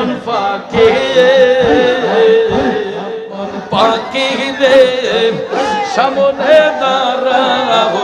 মন পাখি পাখি রে সামনে দাঁড়াও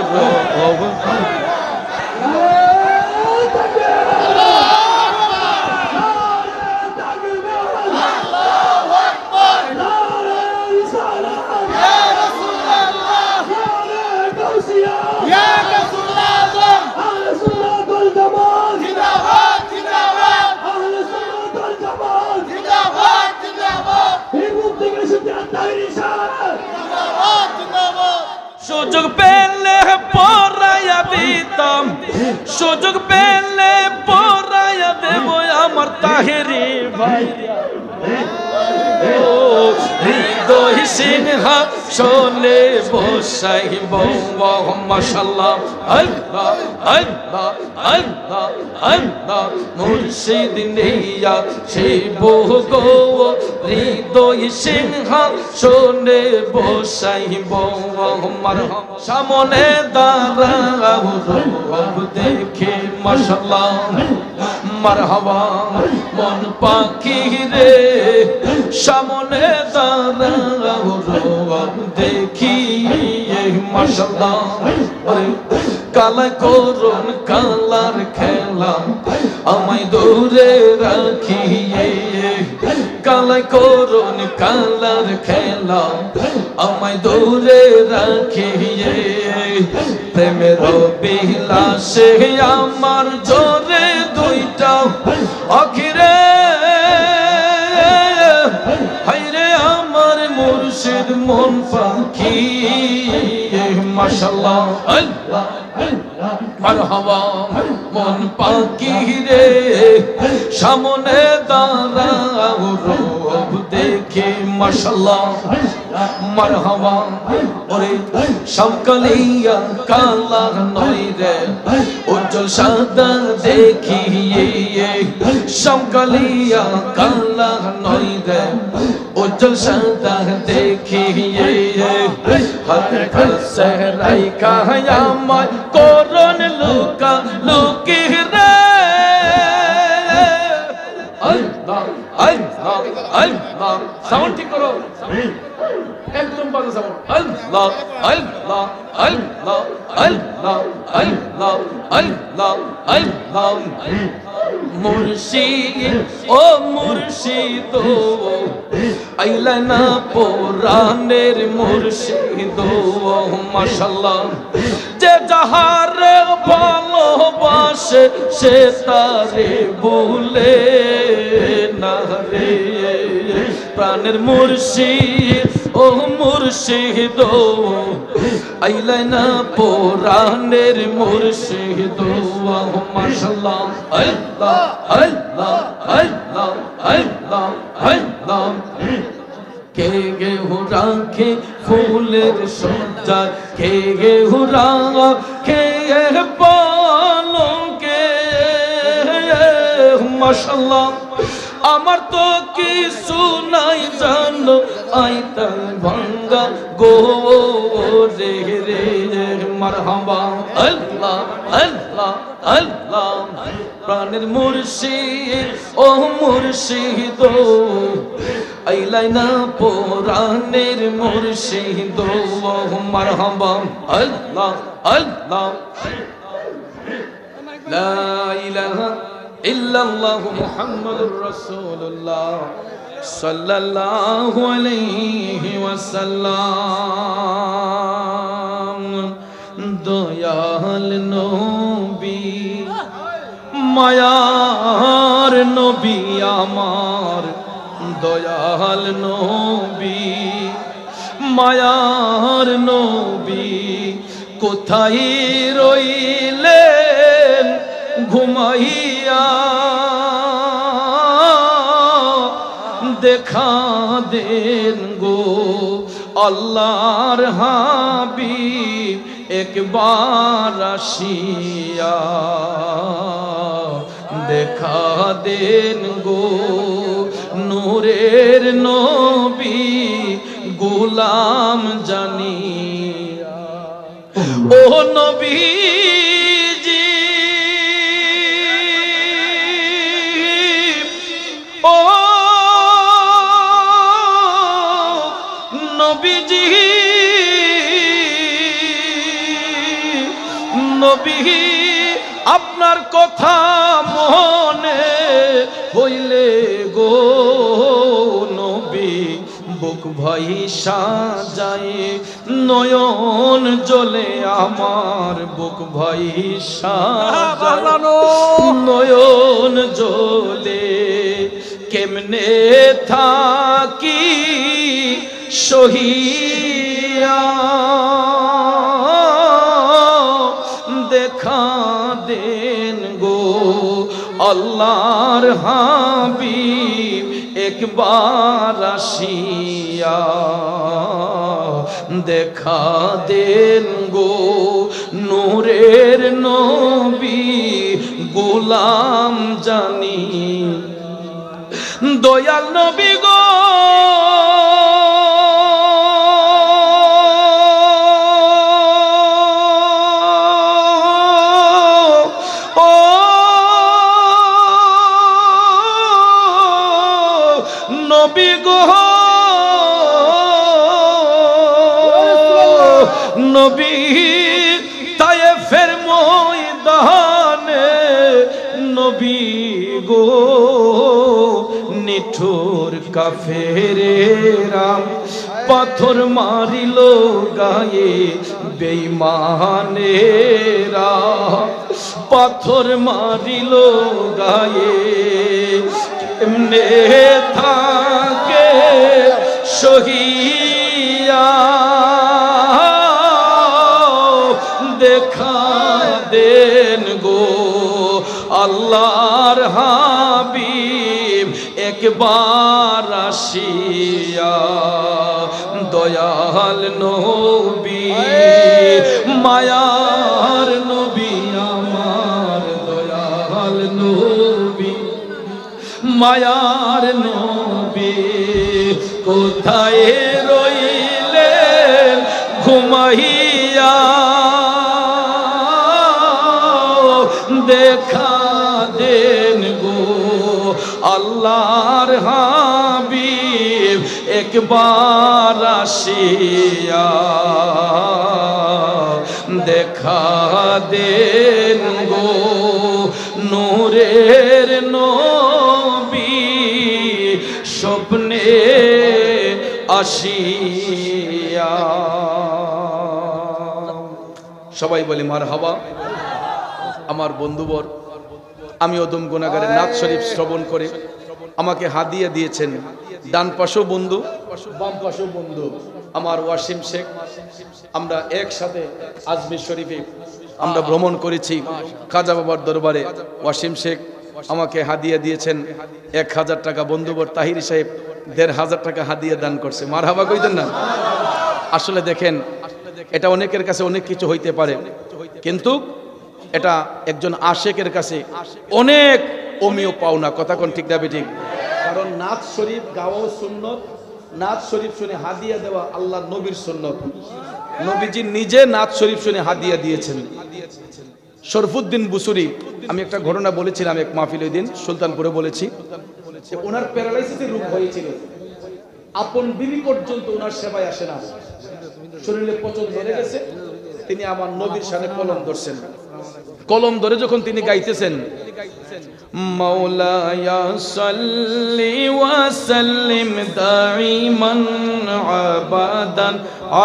সুযোগ পেলে পড়াইয়া দেব আমার তাহেরি ভাই হৃদয় সিনহা শোনে বসাইব মশাল্লাহ। আল্লাহ আল্লাহ আল্লাহ আল্লাহ। মুর্শিদ নেইয়া শিব গো হৃদয় সিনহা শোনে বসাইব আমার সামনে দাঁড়াও দেখে, মশাল্লাহ। মারহাবা মন পাখি রে। সামনে দাঁড়াও রব দেখি আরে, কালা করুন কালার খেলা, আমায় দূরে রাখিয়ে কালা করুন কালার খেলা, আমায় দূরে রাখিয়ে প্রেমের বিলাসে আমার জোরে মন পাখি মাশাল্লাহ আল্লাহ মারহাবা মন পাখি রে সামনে দাঁড়াও রব দেখে মাশাল্লাহ মারহাবা। ওরে, সবকালিয়া কালা নই রে। উজ্জ্বল সাদা দেখিয়ে, সবকালিয়া কালা নই রে। উজ্জ্বল সাদা দেখিয়ে, হাত কাছে রাইকা আমায়। করন লুকা লুকি রে। আল্লাহ, সাউন্ড ঠিক করো। একদম বাজে সাউন্ড। আল্লাহ আল্লাহ আল্লাহ আল্লাহ আল্লাহ আল্লাহ আল্লাহ। মুর্শিদ, ও মুর্শিদ আইলা না পুরানের মুর্শিদ মাশাল্লাহ। যে যাহার ভালোবাসে, সে তারে ভুলে না রে। প্রাণের মুর্শিদ, ও মুর্শিদ আইলা না পুরানের মুর্শিদ মাশাল্লাহ আল্লাহ আল্লাহ আল্লাহ আল্লাহ আল্লাহ। কে গে রাখে ফুলের সজ্জা, কে গে কে পালকে মাশাল্লাহ। আমার তো কিছু আইতাল ভাঙ্গা গো রে রে মারহাবা। আল্লাহ আল্লাহ আল্লাহ, প্রাণের মুর্শিদ, ও মুর্শিদ। আইলাই না পুরাণের মুর্শিদ মারহাবা। আল্লাহ আল্লাহ। লা ইলাহা ইল্লাল্লাহু মুহাম্মাদুর রাসূলুল্লাহ। সাল্লাল্লাহু আলাইহি ওয়াসাল্লাম, দয়াল নবী, মায়ার নবী আমার, দয়াল নবী, মায়ার নবী, কোথায় রইলেন ঘুমাইয়া? দেখা দেন গো আল্লাহর হাবিব একবার আসিয়া দেখা দেন গো নূরের নবী গোলাম জানিয়া ও নবীজি নবী, আপনার কথা মনে হইলে গো নবী, বুক ভাই সাজায় নয়ন জলে আমার বুক ভাই সাজায় নয়ন জলে কেমনে থাকি সহিয়া আল্লাহর হাবিব একবার আসিয়া দেখা দেন গো নূরের নবী গোলাম জানি। দয়াল নবী গো নবী গো। নবী তাই ফের ময়দানে নবী গো, নিঠুর কাফেরেরাম পাথর মারিল গায়ে বেইমানেরা পাথর মারিল গায়ে, এমনে থাকে সহিয়া দেখা দেন গো আল্লাহর হাবিব, একবার আসিয়া দয়াল নবী, মায়ার নবী, আমার দয়াল নবী। মায়ার নবী, কোথায় রইলেন ঘুমাইয়া? দেখা দেন গো আল্লাহর হাবিব, একবার আসিয়া। দেখা দেন গো নূরের আসিয়া সবাই বলে মার হাবা আমার বন্ধুবর আমি ওদম গুনাগারের নাথ শরীফ শ্রবণ করে। আমাকে হাদিয়া দিয়েছেন ডান পাশেও বন্ধু, বাম পাশেও বন্ধু। আমার ওয়াসিম শেখ, আমরা একসাথে আজমির শরীফে আমরা ভ্রমণ করেছি খাজা বাবার দরবারে। ওয়াসিম শেখ আমাকে হাদিয়া দিয়েছেন এক হাজার টাকা বন্ধুবর তাহির সাহেব, দেড় হাজার টাকা হাদিয়া দান করছে। মার হাবা কইতেন না? আসলে দেখেন, এটা অনেকের কাছে অনেক কিছু হইতে পারে, কিন্তু এটা একজন আশেকের কাছে অনেক অমিয় পাওনা। কথা কোন ঠিক না ঠিক কারণ নাথ শরীফ গাওয়া সুন্নত নাথ শরীফ শুনে হাদিয়া দেওয়া আল্লাহ নবীর সুন্নত। নবীজি নিজে নাথ শরীফ শুনে হাদিয়া দিয়েছেন। শরফুদ্দিন বুসুরি, আমি একটা ঘটনা বলেছিলাম এক মাহফিল ওই দিন, সুলতানপুরে বলেছি ওনার প্যারালাইসিসের রূপ হয়েছিল। আপন বিবি পর্যন্ত ওনার সেবায় আসে না। শরীরে পচন ধরে গেছে। তিনি আমার নবীর সামনে কলম ধরছেন কলম ধরে যখন তিনি গাইতেছেন, মাওলায়া সাল্লি ওয়া সাল্লিম দাইমান আবাদান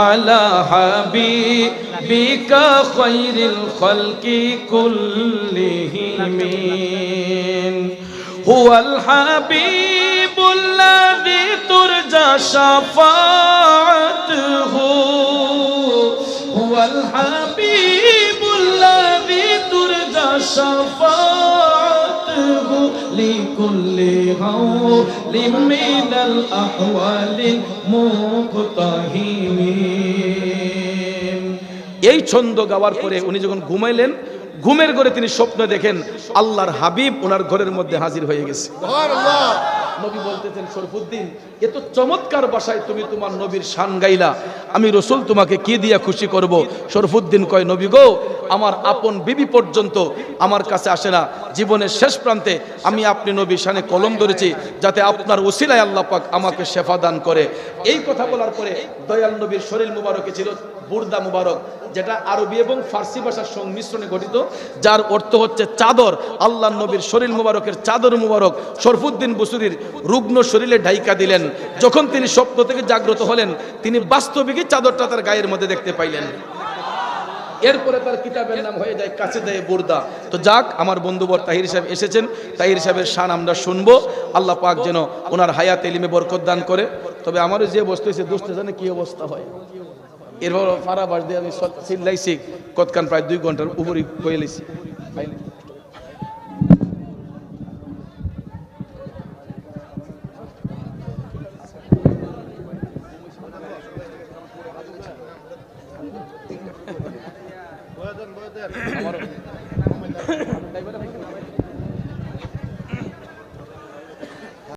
আলা হাবিবিকা খায়রিল খালকি কুল্লিহিম হুয়াল হাবিবুল্লাযী তুরজা শাফাআতুহু লিকুল্লি من الأحوال আহওয়ালিল এই ছন্দ গাওয়ার পরে উনি যখন ঘুমাইলেন ঘুমের ঘরে তিনি স্বপ্ন দেখেন আল্লাহর হাবিব ওনার ঘরের মধ্যে হাজির হয়ে গেছে। নবী বলতেছেন, শরফুদ্দিন এত চমৎকার বাসায় তুমি তোমার নবীর শান গাইলা। আমি রসুল তোমাকে কি দিয়া খুশি করব? শরফুদ্দিন কয়, নবী গো, আমার আপন বিবি পর্যন্ত আমার কাছে আসে না। জীবনের শেষ প্রান্তে আমি আপনি নবী শানে কলম ধরেছি, যাতে আপনার ওসিলায় আল্লাহ পাক আমাকে শেফা দান করে। এই কথা বলার পরে দয়াল নবীর শরীর মুবারকে ছিল বুর্দা মুবারক, যেটা আরবি এবং ফার্সি ভাষার সংমিশ্রণে গঠিত, যার অর্থ হচ্ছে চাদর। আল্লাহ নবীর শরীর মুবারকের চাদর মুবারক, শরফুদ্দিন বসুরির রুগ্ন শরীরে ঢাইকা দিলেন। যখন তিনি স্বপ্ন থেকে জাগ্রত হলেন, তিনি বাস্তবিকই চাদরটা তার গায়ের মধ্যে দেখতে পাইলেন। এরপরে তার কিতাবের নাম হয়ে যায় কাছে দেয় বুর্দা। তো যাক, আমার বন্ধুবর তাহির সাহেব এসেছেন। তাহির সাহেবের শান আমরা শুনব। আল্লাহ পাক যেন ওনার হায়াত এলিমে বরকত দান করে। তবে আমারও যে বস্তু এসে দুষ্টে জানে কি অবস্থা হয়। এরপর ফারা বাস দিয়ে আমি চিল্লাইছি কতক্ষণ প্রায় দুই ঘণ্টার উপরই কয়ে লিছি